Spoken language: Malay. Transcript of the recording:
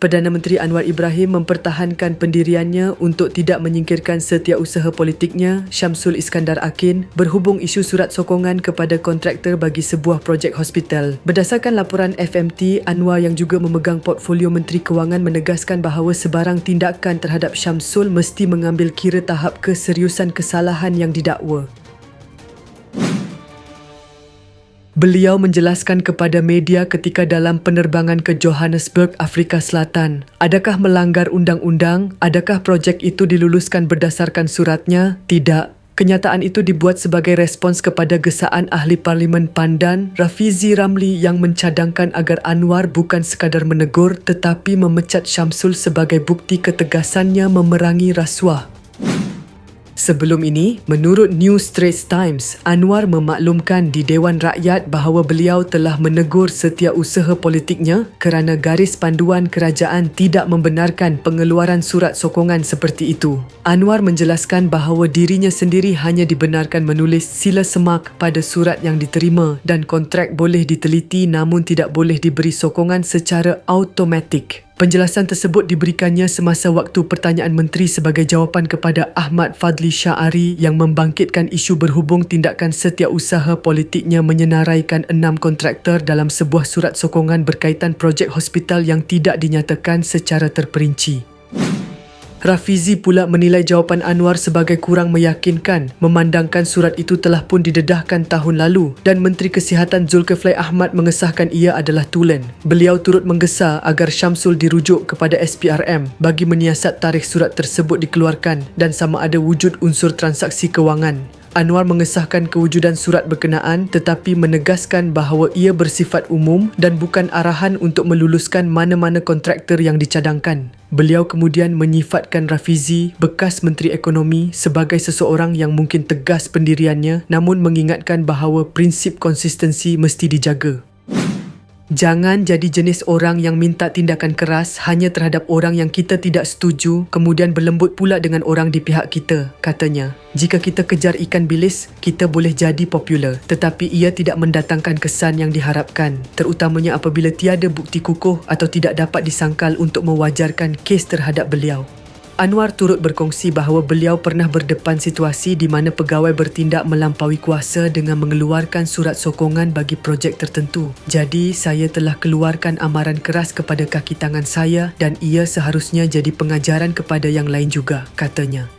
Perdana Menteri Anwar Ibrahim mempertahankan pendiriannya untuk tidak menyingkirkan setiausaha politiknya Syamsul Iskandar Akin berhubung isu surat sokongan kepada kontraktor bagi sebuah projek hospital. Berdasarkan laporan FMT, Anwar yang juga memegang portfolio Menteri Kewangan menegaskan bahawa sebarang tindakan terhadap Syamsul mesti mengambil kira tahap keseriusan kesalahan yang didakwa. Beliau menjelaskan kepada media ketika dalam penerbangan ke Johannesburg, Afrika Selatan. Adakah melanggar undang-undang? Adakah projek itu diluluskan berdasarkan suratnya? Tidak. Kenyataan itu dibuat sebagai respons kepada gesaan ahli Parlimen Pandan, Rafizi Ramli yang mencadangkan agar Anwar bukan sekadar menegur tetapi memecat Syamsul sebagai bukti ketegasannya memerangi rasuah. Sebelum ini, menurut New Straits Times, Anwar memaklumkan di Dewan Rakyat bahawa beliau telah menegur setiausaha politiknya kerana garis panduan kerajaan tidak membenarkan pengeluaran surat sokongan seperti itu. Anwar menjelaskan bahawa dirinya sendiri hanya dibenarkan menulis sila semak pada surat yang diterima dan kontrak boleh diteliti namun tidak boleh diberi sokongan secara automatik. Penjelasan tersebut diberikannya semasa waktu pertanyaan menteri sebagai jawapan kepada Ahmad Fadli Syari yang membangkitkan isu berhubung tindakan setiausaha politiknya menyenaraikan enam kontraktor dalam sebuah surat sokongan berkaitan projek hospital yang tidak dinyatakan secara terperinci. Rafizi pula menilai jawapan Anwar sebagai kurang meyakinkan memandangkan surat itu telah pun didedahkan tahun lalu dan Menteri Kesihatan Zulkifli Ahmad mengesahkan ia adalah tulen. Beliau turut menggesa agar Syamsul dirujuk kepada SPRM bagi menyiasat tarikh surat tersebut dikeluarkan dan sama ada wujud unsur transaksi kewangan. Anwar mengesahkan kewujudan surat berkenaan tetapi menegaskan bahawa ia bersifat umum dan bukan arahan untuk meluluskan mana-mana kontraktor yang dicadangkan. Beliau kemudian menyifatkan Rafizi, bekas Menteri Ekonomi, sebagai seseorang yang mungkin tegas pendiriannya namun mengingatkan bahawa prinsip konsistensi mesti dijaga. Jangan jadi jenis orang yang minta tindakan keras hanya terhadap orang yang kita tidak setuju kemudian berlembut pula dengan orang di pihak kita, katanya. Jika kita kejar ikan bilis, kita boleh jadi popular tetapi ia tidak mendatangkan kesan yang diharapkan terutamanya apabila tiada bukti kukuh atau tidak dapat disangkal untuk mewajarkan kes terhadap beliau. Anwar turut berkongsi bahawa beliau pernah berdepan situasi di mana pegawai bertindak melampaui kuasa dengan mengeluarkan surat sokongan bagi projek tertentu. Jadi, saya telah keluarkan amaran keras kepada kaki tangan saya dan ia seharusnya jadi pengajaran kepada yang lain juga, katanya.